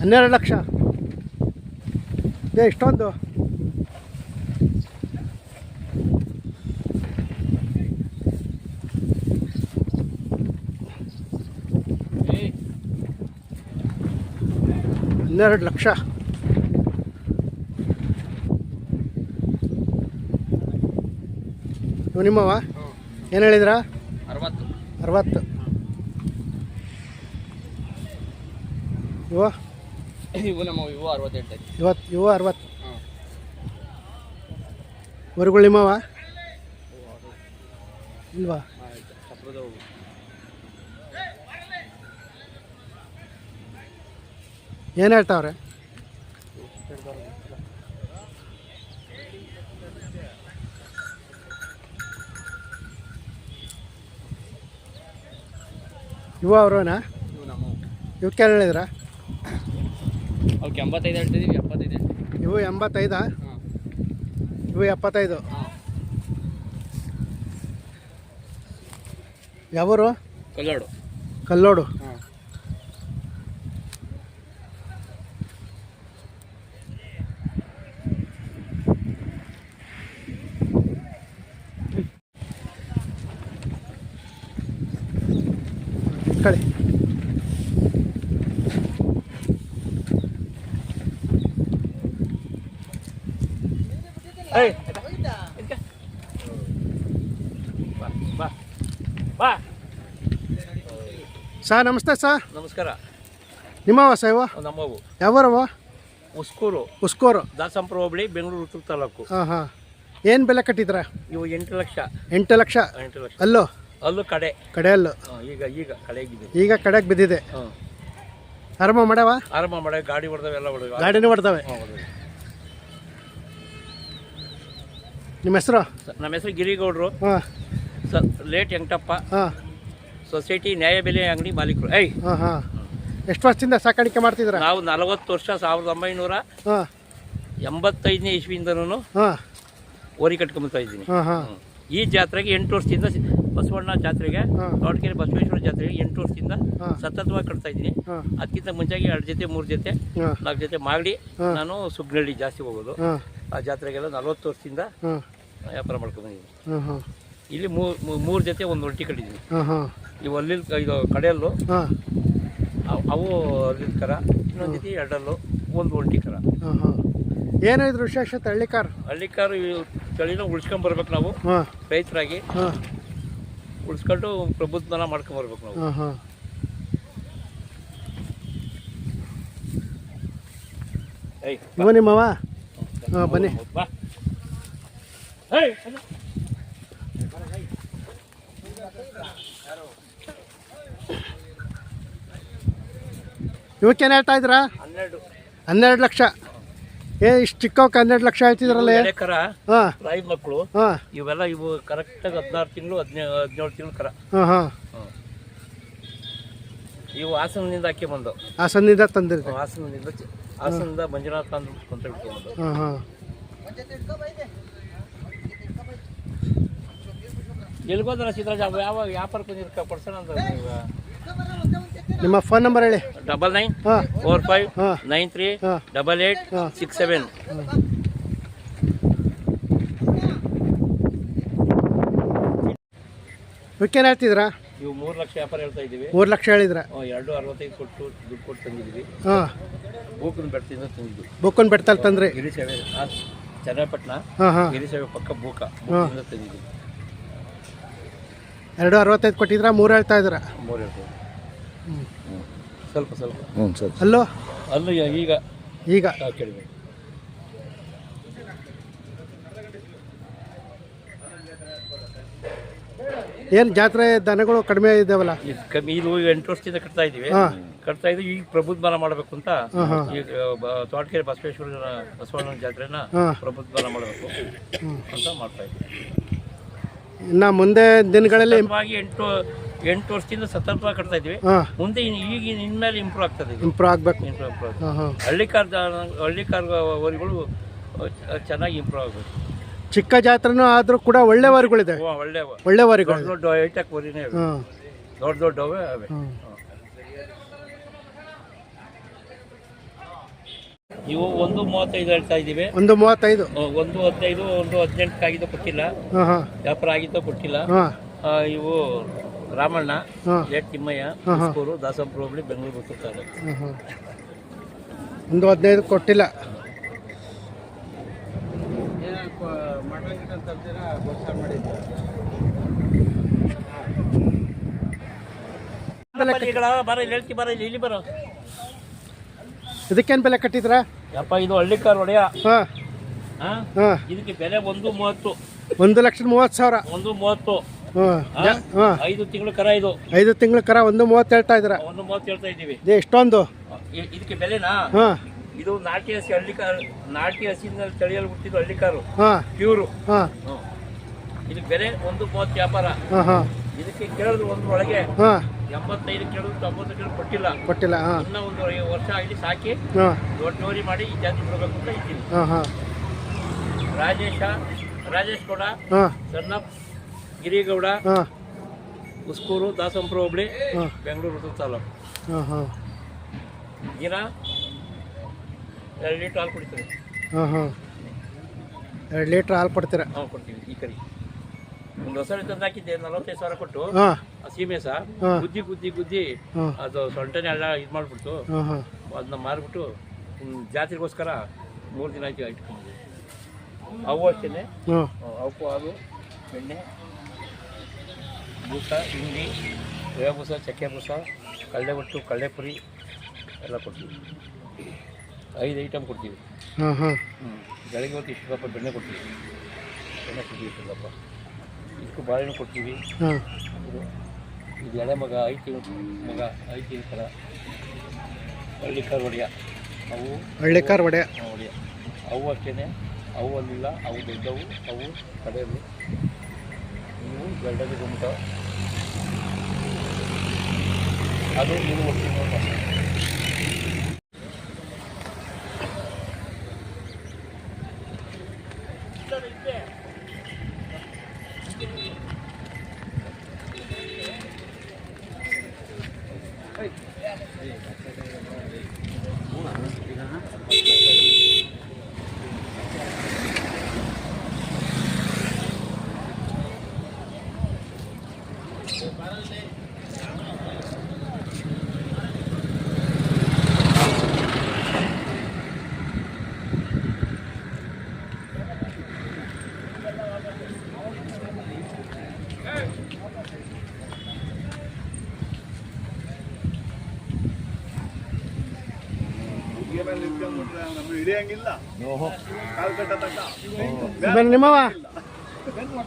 ಹನ್ನೆರಡು ಲಕ್ಷ. ಏ ಇಷ್ಟೊಂದು. ಹನ್ನೆರಡು ಲಕ್ಷ. ಇವು ನಿಮ್ಮವ? ಏನು ಹೇಳಿದ್ರಾ? ಅರವತ್ತು. ಅರವತ್ತು. ಇವ ಇವು ನಮ್ಮ ಇವು ಅರವತ್ತೆಂಟು. ಐತಿ ಇವತ್ತು ಯುವ ಅರವತ್ತು ಹೊರಗಳು ನಿಮ್ಮವ ಇಲ್ವಾ? ಏನು ಹೇಳ್ತಾವ್ರೆ? ಇವ ಅವ್ರವನ? ಇವು ಇವಕ್ಕೆ ಹೇಳಿದ್ರ? ಅವಕ್ಕೆ ಎಂಬತ್ತೈದು ಹೇಳ್ತಿದ್ದೀವಿ ಎಪ್ಪತ್ತೈದು ಹೇಳ್ತೀವಿ ಇವು ಎಂಬತ್ತೈದಾ? ಹಾಂ. ಇವು ಎಪ್ಪತ್ತೈದು? ಹಾಂ. ಯಾವರು? ಕಲ್ಲೋಡು. ಕಲ್ಲೋಡು. ಹಾಂ. ಕಳಿ. ಏಯ್ ಬಾ. ಬಾ ಬಾ ಸಾ ನಮಸ್ತೆ ಸಾ. ನಮಸ್ಕಾರ. ನಿಮ್ಮವ ಸ ಇವ ನಮ್ಮವು ಯಾವರವ ಉಸ್ಕೂರು. ಉಸ್ಕೂರು. ದಾಸಂಪುರ ಹೋಬಳಿ ಬೆಂಗಳೂರು ಉತ್ತರ ತಾಲೂಕು. ಹಾಂ ಹಾಂ. ಏನು ಬೆಲೆ ಕಟ್ಟಿದ್ರ ಇವು ಎಂಟು ಲಕ್ಷ. ಎಂಟು ಲಕ್ಷ? ಎಂಟು ಲಕ್ಷ. ಅಲ್ಲೋ? ಅಲ್ಲೂ ಕಡೆ. ಕಡೆ ಅಲ್ಲೋ ಈಗ ಈಗ ಕಡೆ ಈಗ ಕಡೆಗೆ ಬಿದ್ದಿದೆ? ಆರಾಮ ಮಾಡವ? ಆರಾಮ ಮಾಡ ಗಾಡಿ ಹೊಡೆದವೆಲ್ಲ ಹೊಡೆದ ಗಾಡಿನೂ ಹೊಡ್ತವೆ ನಿಮ್ಮ ಹೆಸರು? ನಮ್ಮ ಹೆಸರು ಗಿರಿಗೌಡರು. ಹಾಂ. ಸ ಲೇಟ್ ವೆಂಕಟಪ್ಪ ಹಾಂ. ಸೊಸೈಟಿ ನ್ಯಾಯಬೆಲೆ ಅಂಗಡಿ ಮಾಲೀಕರು. ಐ ಹಾಂ ಹಾಂ. ಎಷ್ಟು ವರ್ಷದಿಂದ ಸಾಕಾಣಿಕೆ ಮಾಡ್ತಿದ್ರ ನಾವು ನಲವತ್ತು ವರ್ಷ ಸಾವಿರದ ಒಂಬೈನೂರ ಹಾಂ. ಎಂಬತ್ತೈದನೇ ಇಸ್ವಿಯಿಂದನೂ ಹಾಂ. ಓರಿ ಕಟ್ಕೊಂಬತ್ತಾ ಇದ್ದೀನಿ. ಹಾಂ ಹಾಂ. ಈ ಜಾತ್ರೆಗೆ ಎಂಟು ವರ್ಷದಿಂದ ಬಸವಣ್ಣ ಜಾತ್ರೆಗೆ ದೊಡ್ಡಕೆರೆ ತೋಟಕೆರೆ ಬಸವೇಶ್ವರ ಜಾತ್ರೆಗೆ ಎಂಟು ವರ್ಷದಿಂದ ಹಾಂ. ಸತತವಾಗಿ ಕಟ್ತಾ ಇದ್ದೀನಿ. ಹಾಂ. ಅದಕ್ಕಿಂತ ಮುಂಚೆಗೆ ಎರಡು ಜೊತೆ ಮೂರು ಜೊತೆ ಹಾಂ. ನಾಲ್ಕು ಜೊತೆ ಮಾಗಡಿ ಹಾಂ. ನಾನು ಸುಗ್ನಳ್ಳಿ ಜಾಸ್ತಿ ಹೋಗೋದು. ಹಾಂ. ಆ ಜಾತ್ರೆಗೆಲ್ಲ ನಲವತ್ತು ವರ್ಷದಿಂದ ಹಾಂ. ವ್ಯಾಪಾರ ಮಾಡ್ಕೊಂಡಿದ್ದೀನಿ ಹಾಂ ಹಾಂ ಇಲ್ಲಿ ಮೂರು ಮೂರು ಜೊತೆ ಒಂದು ಒಂಟಿ ಕಟ್ಟಿದ್ದೀನಿ ಹಾಂ ಹಾಂ ಇವು ಅಲ್ಲಿ ಇದು ಕಡೆಯಲ್ಲು ಹಾಂ. ಅವ್- ಅಲ್ಲಿನ ಕರ ಇನ್ನೊಂದು ಜೊತೆ ಎರಡಲ್ಲು ಒಂದು ಒಂಟಿ ಕರ. ಹಾಂ ಹಾಂ ಹಳ್ಳಿಕಾರ ವಿಶೇಷತೆ ಹಳ್ಳಿಕಾರ್ ಹಳ್ಳಿಕಾರು ಇವು ತಳಿನ ಉಳ್ಸ್ಕೊಂಡ್ ಬರ್ಬೇಕು ನಾವು ಹಾಂ. ರೈತರಾಗಿ. ಹಾಂ. ಉಳಿಸ್ಕೊಂಡು ಪ್ರಬುದ್ಧನ ಮಾಡ್ಕೊಂಡ್ ಬರ್ಬೇಕು ನಾವು. ಹಾಂ ಹಾಂ ಏಯ್ ನಿಮ್ಮವ ಹಾಂ ಬನ್ನಿ. ಬಾ. ಬನ್ನಿ. ಇವಕ್ಕೇನು ಹೇಳ್ತಾ ಇದ್ರಾ ಹನ್ನೆರಡು. ಹನ್ನೆರಡು ಲಕ್ಷ. ಏ ಇಷ್ಟು ಚಿಕ್ಕವಕ್ಕೆ ಹನ್ನೆರಡು ಲಕ್ಷ ಹೇಳ್ತಿದ್ರಲ್ಲ? ಕರ ಹಾಂ. ರಾಯಿ ಮಕ್ಕಳು ಹಾಂ. ಇವೆಲ್ಲ ಇವು ಕರೆಕ್ಟಾಗಿ ಹದಿನಾರು ತಿಂಗಳು ಹದಿನೇಳು ಹದಿನೇಳು ತಿಂಗಳು ಕರ. ಹಾಂ ಹಾಂ. ಇವು ಹಾಸನದಿಂದ ಹಾಕಿ ಬಂದು ಹಾಸನದಿಂದ ತಂದಿರ್ತೀವಿ ಹಾಸನದಿಂದ ಹಾಸನದಿಂದ ಮಂಜುನಾಥ ಅಂತ ಹಾಂ ಹಾಂ. ಎಲ್ಗೋದ್ರ ಸಿದ್ದರಾಜ ಅವ ಯಾವ ವ್ಯಾಪಾರಕ್ಕೆ ಬಂದಿರ್ಕ ಕೊಡ್ಸೋಣ ಅಂತ ನಿಮ್ಮ ಫೋನ್ ನಂಬರ್ ಹೇಳಿ. ಡಬಲ್ ನೈನ್ ಹಾಂ. ಫೋರ್ ಫೈವ್ ಹಾಂ. ನೈನ್ ತ್ರೀ ಹಾಂ. ಡಬಲ್ ಏಟ್ ಹಾಂ. ಸಿಕ್ಸ್ ಸೆವೆನ್ ಇವಕ್ಕೇನು ಹೇಳ್ತಿದ್ರಾ? ಇವು ಮೂರು ಲಕ್ಷ ವ್ಯಾಪಾರ ಹೇಳ್ತಾ ಇದ್ದೀವಿ. ಮೂರು ಲಕ್ಷ ಹೇಳಿದ್ರ? ಎರಡು ಅರವತ್ತೈದು ಕೊಟ್ಟು ದುಡ್ಡು ಕೊಟ್ಟು ತಂದಿದ್ದೀವಿ ಹಾಂ. ಬೂಕನ ಬೆಟ್ಟದಿಂದ ತಂದಿದ್ವಿ. ಬುಕ್ಕನ್ ಬೆಟ್ಟದಲ್ಲಿ ತಂದ್ರಿ. ಗಿರಿಸೇವೆ ಚನ್ನಪಟ್ಟಣ ಹಾಂ ಹಾಂ. ಗಿರಿ ಸೇವೆ ಪಕ್ಕ ಬೂಕ ಬೂಕದಿಂದ ತಂದಿದ್ದೀವಿ ಎರಡು ಅರವತ್ತೈದು ಕೊಟ್ಟಿದ್ರ ಮೂರು ಹೇಳ್ತಾ ಇದ್ರ ಮೂರು ಹೇಳ್ತೀವಿ ಸ್ವಲ್ಪ ಸ್ವಲ್ಪ. ಹ್ಞೂ ಸರಿ. ಅಲ್ಲೋ? ಅಲ್ಲೂ ಈಗ- ಈಗ. ಈಗ. ಕೇಳಬೇಕು ಏನು ಜಾತ್ರೆ ದನಗಳು ಕಡಿಮೆ ಇದ್ದಾವಲ್ಲ? ಇದು ಕಮ್ಮಿ ಇದು ಎಂಟು ವರ್ಷದಿಂದ ಕಟ್ತಾ ಇದೀವಿ ಕಟ್ತಾ ಇದ್ದೀವಿ ಈಗ ಪ್ರಬುದ್ಧಮಾನ ಮಾಡಬೇಕು ಅಂತ. ಈಗ ಬ- ತೋಟಕೆರೆ ಬಸವೇಶ್ವರ ಬಸವಣ್ಣನ ಜಾತ್ರೆನ ಹಾಂ. ಪ್ರಬುದ್ಧಮಾನ ಮಾಡಬೇಕು ಅಂತ ಮಾಡ್ತಾ ಇದ್ದೀವಿ. ಇನ್ನು ಮುಂದೆ ದಿನಗಳಲ್ಲಿ ಸತತವಾಗಿ ಎಂಟು ಎಂಟು ವರ್ಷದಿಂದ ಸತತವಾಗಿ ಕಟ್ತಾ ಇದ್ದೀವಿ. ಹಾಂ. ಮುಂದೆ ಇನ್- ಈಗ ಇನ್ಮೇಲೆ ಇಂಪ್ರೂವ್ ಆಗ್ತದೆ ಇದು. ಇಂಪ್ರೂವ್ ಆಗಬೇಕು. ಇಂಪ್ರೂವ್ ಇಂಪ್ರೂವ್ ಹಾಂ ಹಾಂ. ಹಳ್ಳಿಕಾರ್ ಹಳ್ಳಿಕಾರ್ ವರಿಗಳು ಚೆನ್ನಾಗಿ ಇಂಪ್ರೂವ್ ಆಗಬೇಕು ಚಿಕ್ಕ ಜಾತ್ರೆನೂ ಆದರೂ ಕೂಡ ಒಳ್ಳೆ ವರಿಗಳಿದೆ. ಒಳ್ಳೆ ಒಳ್ಳೆ ವರಿಗಳು ದೊಡ್ಡ ದೊಡ್ಡ ಹೈಟೆಕ್ ವರಿನೇ ಇವೆ. ಹಾಂ. ದೊಡ್ಡ ದೊಡ್ಡವೇ ಅವೆ. ಹಾಂ. ಇವು ಒಂದು ಮೂವತ್ತೈದು ಹೇಳ್ತಾ ಇದ್ದೀವಿ. ಒಂದು ಮೂವತ್ತೈದು? ಒಂದು ಹದಿನೈದು ಒಂದು ಹದಿನೆಂಟಕ್ಕಾಗಿದ್ದು ಕೊಟ್ಟಿಲ್ಲ. ಹಾಂ ಹಾಂ. ವ್ಯಾಪಾರ ಆಗಿದ್ದು ಕೊಟ್ಟಿಲ್ಲ. ಇವು ರಾಮಣ್ಣ ಲೇಟ್ ತಿಮ್ಮಯ್ಯ ಹಾ, ಹಾ. ಸ್ಕೂರು ದಾಸಂಪುರ ಹೋಬಳಿ ಬೆಂಗಳೂರು ಹಾಂ ಒಂದು ಹದಿನೈದು ಕೊಟ್ಟಿಲ್ಲ. ಬರ ಇಲ್ಲಿ ಹೇಳ್ತಿ ಬರ ಇಲ್ಲಿ ಇಲ್ಲಿ ಬರೋ. ಇದಕ್ಕೇನು ಬೆಲೆ ಕಟ್ಟಿದ್ರ? ಯಪ್ಪ ಇದು ಹಳ್ಳಿಕಾರ್ ಒಡೆಯ. ಹಾಂ. ಹಾಂ? ಹಾಂ. ಇದಕ್ಕೆ ಬೆಲೆ ಒಂದು ಮೂವತ್ತು. ಒಂದು ಲಕ್ಷದ ಮೂವತ್ತು ಸಾವಿರ. ಒಂದು ಮೂವತ್ತು. ಹಾಂ. ಹಾ? ಐದು ತಿಂಗಳು ಕರ ಇದು. ಐದು ತಿಂಗಳ ಕರ ಒಂದು ಮೂವತ್ತು ಹೇಳ್ತಾ ಇದ್ರ ಒಂದು ಮೂವತ್ತು ಹೇಳ್ತಾ ಇದ್ದೀವಿ. ಇದೇ ಇಷ್ಟೊಂದು? ಇ- ಇದಕ್ಕೆ ಬೆಲೆನಾ? ಹಾಂ. ಇದು ನಾಟಿ ಹಸಿ ಹಳ್ಳಿಕಾರು ನಾಟಿ ಹಸಿನ ತಳಿಯಲ್ಲಿ ಹುಟ್ಟಿದ ಹಳ್ಳಿ ಕಾರು. ಹಾಂ. ಪ್ಯೂರು. ಹಾಂ. ಇದಕ್ಕೆ ಬೆಲೆ ಒಂದು ಮೂವತ್ತು ವ್ಯಾಪಾರ. ಹಾಂ ಹಾಂ. ಇದಕ್ಕೆ ಕೇಳಿದ್ರು ಒಂದು ಒಳಗೆ ಹಾಂ. ಎಂಬತ್ತೈದು ಕೇಳಿದ್ರು ತೊಂಬತ್ತು ಕೇಳಿದ್ರು ಕೊಟ್ಟಿಲ್ಲ. ಕೊಟ್ಟಿಲ್ಲ ಹಾಂ. ಇನ್ನ ಒಂದು ವರ್ಷ ಆಗಲಿ ಸಾಕಿ ಹಾಂ. ದೊಡ್ಡ ಮಾಡಿ ಈ ಜಾತಿ ಬಿಡಬೇಕು ಅಂತ ಇದ್ದೀನಿ. ಹಾಂ ಹಾಂ. ರಾಜೇಶ ರಾಜೇಶ್ ಗೌಡ ಹಾಂ. ಸಣ್ಣ ಗಿರಿಗೌಡ ಹಾಂ. ಉಸ್ಕೂರು ದಾಸಂಪುರ ಹುಬ್ಳಿ ಹಾಂ. ಬೆಂಗಳೂರು ತಾಲೂಕು. ಹಾಂ ಹಾಂ. ದಿನ ಎರಡು ಲೀಟ್ರ್ ಹಾಲು ಕುಡಿತಾರೆ ಹಾಂ ಹಾಂ. ಎರಡು ಲೀಟ್ರ್ ಹಾಲು ಕೊಡ್ತೀರಾ? ನಾವು ಕೊಡ್ತೀವಿ ಈ ಕಡೆ. ಒಂದು ಹೊಸ ತಂದು ಹಾಕಿದ್ದೆ ನಲವತ್ತೈದು ಸಾವಿರ ಕೊಟ್ಟು ಹಾಂ. ಆ ಸೀಮೆ ಸಹ ಹಾ. ಗುದ್ದಿ ಗುದ್ದಿ ಗುದ್ದಿ ಹಾಂ. ಅದು ಸೊಂಟನೆ ಎಲ್ಲ ಇದು ಮಾಡಿಬಿಡ್ತು ಹಾಂ ಹಾಂ. ಅದನ್ನ ಮಾರ್ಬಿಟ್ಟು ಹ್ಮ್, ಜಾತ್ರೆಗೋಸ್ಕರ ಮೂರು ದಿನ ಆಯ್ತು ಇಟ್ಕೊಂಡಿದ್ದೆ. ಅವು ಅಷ್ಟೇ ಹಾಂ. ಅವಕ್ಕೂ ಹಾಲು ಬೆಣ್ಣೆ ಬೂಸ ಹಿಂಡಿ ರವೆ ಬೂಸ ಚಕ್ಕೆ ಬೂಸ ಕಳ್ಳೆ ಒಟ್ಟು ಕಳ್ಳೆಪುರಿ ಎಲ್ಲ ಕೊಡ್ತೀವಿ. ಐದು ಐಟಮ್ ಕೊಡ್ತೀವಿ. ಹಾಂ ಬೆಳಗ್ಗೆ ಹೊತ್ತು ಇಷ್ಟು ಬೆಣ್ಣೆ ಕೊಡ್ತೀವಿ. ಬೆಣ್ಣೆ ಕೊಡ್ತೀವಿ ಇಷ್ಟು ಇದಕ್ಕೂ ಬಾಳೆಹಣ್ಣು ಕೊಡ್ತೀವಿ ಹಾಂ. ಇದು ಇದು ಎಳೆ ಮಗ ಐದು ತಿಂಗಳು ಮಗ ಐದು ತಿಂಗಳ ಥರ ಹಳ್ಳಿಕಾರ್ ಒಡೆಯ. ಅವು ಹಳ್ಳಿಕಾರ್ ಆ, ಒಡೆಯ. ಅವು ಅಷ್ಟೇ ಅವು ಅಲ್ಲಿಲ್ಲ. ಅವು ದೊಡ್ಡವು. ಅವು ಕಡೆಯವು ನೀವು ಗರ್ಡಲ್ಲಿ ಗುಂಟ ಅದು ವರ್ಷ ಬನ್ನಿ ನಿಮ್ಮವ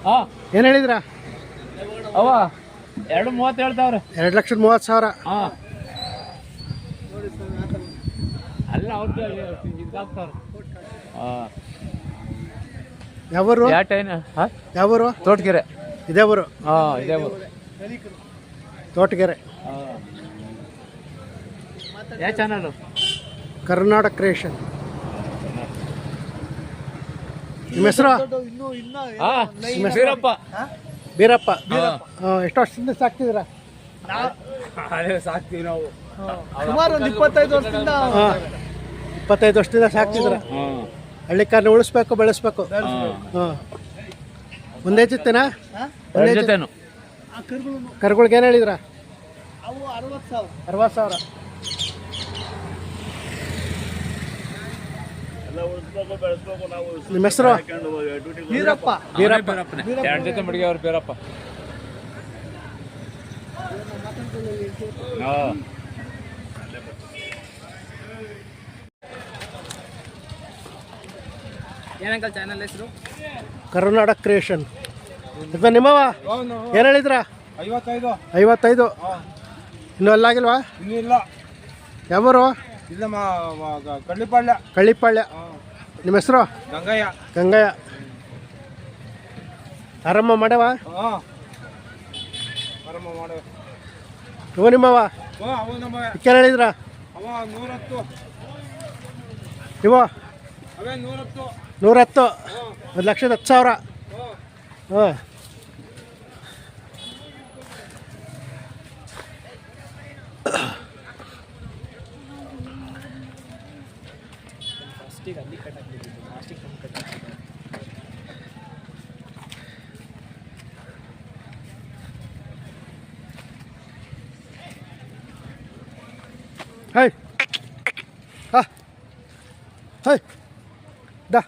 ಹಾಂ. ಏನು ಹೇಳಿದ್ರಾ? ಅವ ಎರಡು ಮೂವತ್ತು ಹೇಳ್ತಾವ್ರೆ. ಎರಡು ಲಕ್ಷದ ಮೂವತ್ತು ಸಾವಿರ. ಹಾಂ. ಅಲ್ಲ ಅವ್ರದ್ದು ಇದಾಗ್ತಾವ್ರೆ. ಹಾಂ. ಯಾವೂರು? ಯಾವ ಟೈಮ್ ಹಾಂ? ಯಾವೂರು? ತೋಟಗೆರೆ. ಇದೇ ಊರು ಹಾಂ ಇದೆ ತೋಟಗೆರೆ. ಹಾಂ. ಯಾವ ಚಾನಲು ಕರ್ನಾಟಕ ಕ್ರಿಯೇಷನ್ ನಿಮ್ಮ ಹೆಸರು? ಬೀರಪ್ಪ. ಬೀರಪ್ಪ. ಹಾಂ ಎಷ್ಟು ವರ್ಷದಿಂದ ಸಾಕ್ತಿದ್ದೀರಾ? ಸಾಕ್ತೀವಿ ನಾವು. ಸುಮಾರು ಒಂದು ಇಪ್ಪತ್ತೈದು ವರ್ಷದಿಂದ ಹಾಂ. ಇಪ್ಪತ್ತೈದು ವರ್ಷದಿಂದ ಸಾಕ್ತಿದ್ರ ಹಳ್ಳಿ ಕಾರ್ನ ಉಳಿಸ್ಬೇಕು ಬೆಳೆಸ್ಬೇಕು. ಹಾಂ. ಒಂದೇ ಜೊತೆನಾ? ಎರಡು ಜೊತೆನು. ಕರುಗಳಿಗೆ ಏನು ಹೇಳಿದ್ರಾ? ಅವು ಅರವತ್ತು ಸಾವಿರ. ಅರವತ್ತು ಸಾವಿರ. ನಿಮ್ಮ ಹೆಸರು? ವೀರಪ್ಪ. ವೀರಪ್ಪ. ಎರಡು ಜೊತೆ ಮಡಿಗೆ ಅವ್ರು ಬೇರಪ್ಪ. ಹಾಂ. ಏನಂಕಲ್ ಚಾನಲ್ ಹೆಸರು? ಕರ್ನಾಟಕ ಕ್ರಿಯೇಷನ್. ಇದು ನಿಮ್ಮವ? ಏನು ಹೇಳಿದ್ರ? ಐವತ್ತೈದು. ಐವತ್ತೈದು? ಇನ್ನೂ ಅಲ್ಲಾಗಿಲ್ವಾ? ಇನ್ನೂ ಇಲ್ಲ. ಯಾವೂರು? ಇಲ್ಲ ಕಳ್ಳಿಪಾಳ್ಯ ಕಳ್ಳಿಪಾಳ್ಯ ನಿಮ್ಮ ಹೆಸರು? ಗಂಗಯ್ಯ. ಗಂಗಯ್ಯ. ಆರಮ್ಮ ಮಾಡವ? ಆರಾಮ ಮಾಡು. ಇವ ನಿಮ್ಮವ? ಏನು ಹೇಳಿದ್ರ? ನೂರತ್ತು. ಇವ? ನೂರತ್ತು. ಒಂದು ಲಕ್ಷದ ಹತ್ತು ಸಾವಿರ. ಹಾಂ. ಹೈ. ಹಾ. ಹೈ. ದಾ.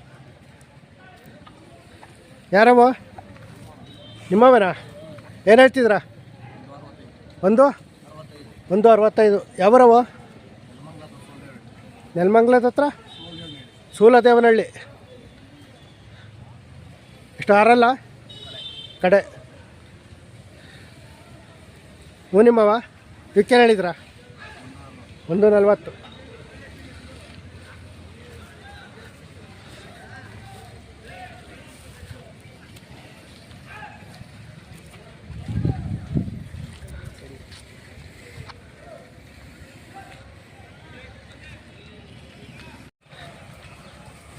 ಯಾರವ? ನಿಮ್ಮವನ? ಏನು ಹೇಳ್ತಿದ್ರ? ಒಂದು? ಒಂದು ಅರವತ್ತೈದು. ಯಾವರವ? ನೆಲಮಂಗ್ಲದ ಹತ್ರ? ಸೂಲದೇವನಹಳ್ಳಿ. ಇಷ್ಟು ಆರಲ್ಲ? ಕಡೆ. ಹ್ಞೂ ನಿಮ್ಮವ? ಇವಕ್ಕೇನು ಹೇಳಿದ್ರಾ? ಒಂದು ನಲ್ವತ್ತು.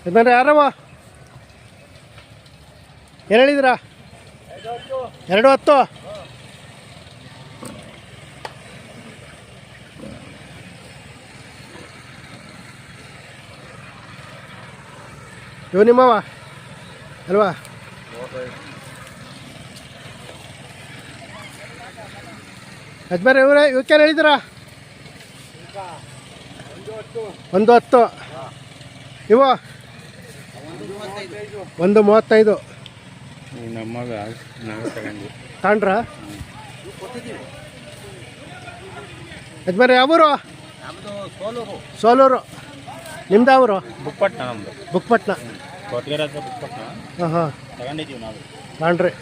ಇದ್ದಾರೆ ಯಾರವ? ಏನು ಹೇಳಿದಿರಾ? ಎರಡು ಹತ್ತು. ಇವು ನಿಮ್ಮವ ಅಲ್ವಾ? ಯಜಮಾನ್ ಇವರೇ ಇವಕ್ಕೇನು ಹೇಳಿದ್ರ ಒಂದು ಹತ್ತು. ಇವು ಒಂದು ಮೂವತ್ತೈದು. ತಾಂಡ್ರ? ಅಜ್ಮಾರ ಯಾವೂರು ಸೋಲೂರು. ನಿಮ್ದು ಅವರು ಬುಕ್ಪಟ್ನ ನಮ್ಮದು ಬುಕ್ಪಟ್ನ. ಹತ್ರ ಬುಕ್ಪಟ್ನ. ಹಾಂ ಹಾಂ. ತಗೊಂಡಿದ್ದೀವಿ ನಾವು. ತಾಂಡ್ರಿ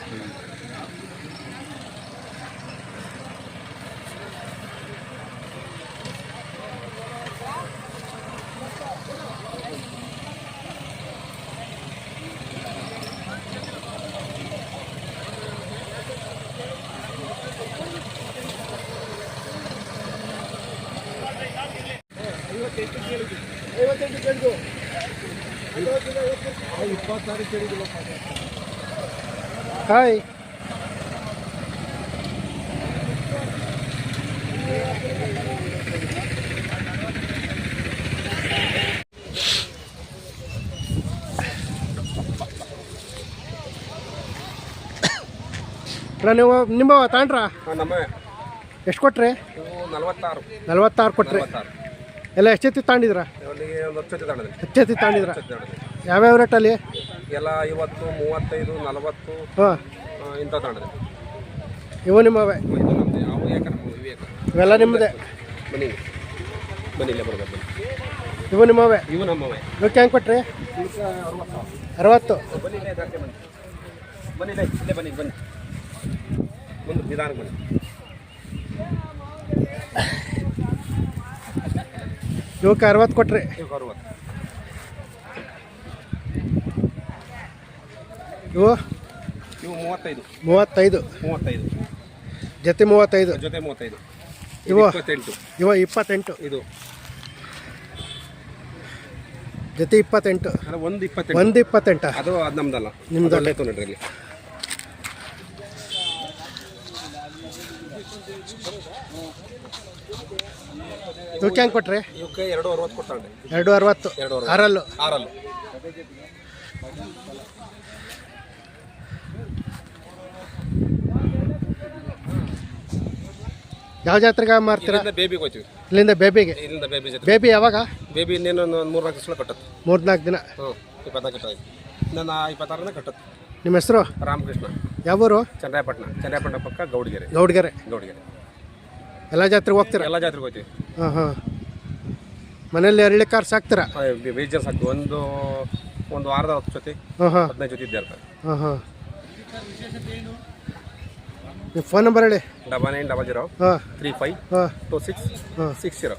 ಹಾಯ್. ನೀವು ನಿಮ್ಮ ತಾಂಡ್ರ? ನಮ್ಮ. ಎಷ್ಟು ಕೊಟ್ರಿ? ನಲವತ್ತಾರು. ನಲ್ವತ್ತಾರು ಕೊಟ್ರಿ. ಎಲ್ಲ ಎಷ್ಟು ಜೊತೆ ತಾಂಡಿದ್ರ ಎಷ್ಟೊತ್ತಿಗೆ ತಾಂಡಿದ್ರ ಯಾವ್ಯಾವ ರೇಟಲ್ಲಿ ಎಲ್ಲ ಐವತ್ತು ಮೂವತ್ತೈದು ನಲವತ್ತು ಹಾಂ. ಇಂಥ ತಗೊಂಡಿದ್ರಿ ಇವು ನಿಮ್ಮವೇ? ಇದು ನಮ್ಮದು ಯಾವ ಇವೆಲ್ಲ ನಿಮ್ಮದೇ? ಬನ್ನಿ ಬನ್ನಿ ಬರ್ಬೇಕು. ಬನ್ನಿ ಇವು ನಿಮ್ಮವೇ? ಇವು ನಮ್ಮವೇ. ಇವಕ್ಕೆ ಹೆಂಗೆ ಕೊಟ್ರಿ? ಅರವತ್ತು. ಬನ್ನಿ ಇಲ್ಲೇ ಜಾಸ್ತಿ ಬನ್ನಿ. ಬನ್ನಿ ಇಲ್ಲೇ ಇಲ್ಲೇ ಬನ್ನಿ ಬನ್ನಿ. ಮುಂದೆ ನಿಧಾನಕ್ಕೆ ಬನ್ನಿ. ಇವಕ್ಕೆ ಅರವತ್ತು ಕೊಟ್ರಿ. ಇವಕ್ಕೆ ಅರವತ್ತು. ಇವು ಇವು ಮೂವತ್ತೈದು. ಮೂವತ್ತೈದು. ಮೂವತ್ತೈದು. ಜೊತೆ ಮೂವತ್ತೈದು. ಜೊತೆ ಮೂವತ್ತೈದು. ಇವು ಇಪ್ಪತ್ತೆಂಟು. ಇವ ಇಪ್ಪತ್ತೆಂಟು. ಇದು. ಜೊತೆ ಇಪ್ಪತ್ತೆಂಟು. ಒಂದು ಇಪ್ಪತ್ತೆಂಟು. ಒಂದು ಇಪ್ಪತ್ತೆಂಟ. ಅದು ಅದು ನಮ್ದಲ್ಲ. ನಿಮ್ದಲ್ಲ. ಇತ್ತು ನೋಡ್ರಿ ಇಲ್ಲಿ ಇವಕ್ಕೆ ಹೆಂಗೆ ಕೊಟ್ರಿ ಇವಕ್ಕೆ ಎರಡು ಅರವತ್ತು ಕೊಡ್ತಾಳೆ ಎರಡು ಅರವತ್ತು. ಎರಡು ಅರವತ್ತು. ಆರಲ್ಲು. ಯಾವ ಜಾತ್ರೆಗೆ ಮಾರ್ತೀರಾ? ಇಲ್ಲಿಂದ ಬೇಬಿಗೆ ಹೋಗ್ತೀವಿ ಇಲ್ಲಿಂದ ಬೇಬಿಗೆ? ಇಲ್ಲಿಂದ ಬೇಬಿ ಜೊತೆ ಬೇಬಿ ಯಾವಾಗ? ಬೇಬಿ ಇನ್ನೇನು ಒಂದು ಮೂರು ನಾಲ್ಕು ದಿವಸ ಕಟ್ಟತ್ತೆ. ಮೂರ್ನಾಲ್ಕು ದಿನ? ಹ್ಞೂ ಇಪ್ಪತ್ತಾರು ಇಟ್ಟಾಯ್ತು ನನ್ನ ಇಪ್ಪತ್ತಾರನೇ ಕಟ್ಟತ್ತೆ. ನಿಮ್ಮ ಹೆಸರು? ರಾಮಕೃಷ್ಣ. ಯಾವೂರು ಚನ್ನಾಯಪಟ್ಟಣ ಚನ್ನಾಯಪಟ್ಟಣ ಪಕ್ಕ ಗೌಡಿಗೆರೆ. ಗೌಡಗೆರೆ. ಗೌಡಿಗೆರೆ. ಎಲ್ಲ ಜಾತ್ರೆಗೆ ಹೋಗ್ತೀರಾ? ಎಲ್ಲ ಜಾತ್ರೆಗೆ ಹೋಗ್ತೀವಿ ಹಾಂ ಹಾಂ. ಮನೇಲಿ ಎರಡು ಕಾರ್ ಸಾಕ್ತೀರಾ? ಬೇಜಾರು ಸಾಕು ಒಂದು ಒಂದು ವಾರದ ಹತ್ತು ಜೊತೆ ಹಾಂ ಹಾಂ. ಹದಿನೈದು ಜೊತೆ ಇದ್ದೇ ಇರ್ತಾರೆ ಹಾಂ ಹಾಂ. ನಿಮ್ಮ ಫೋನ್ ನಂಬರ್ ಹೇಳಿ. ಡಬಲ್ ನೈನ್ ಡಬಲ್ ಜೀರೋ ಹಾಂ. ತ್ರೀ ಫೈವ್ ಹಾಂ. ಟು ಸಿಕ್ಸ್ ಹಾಂ. Six zero.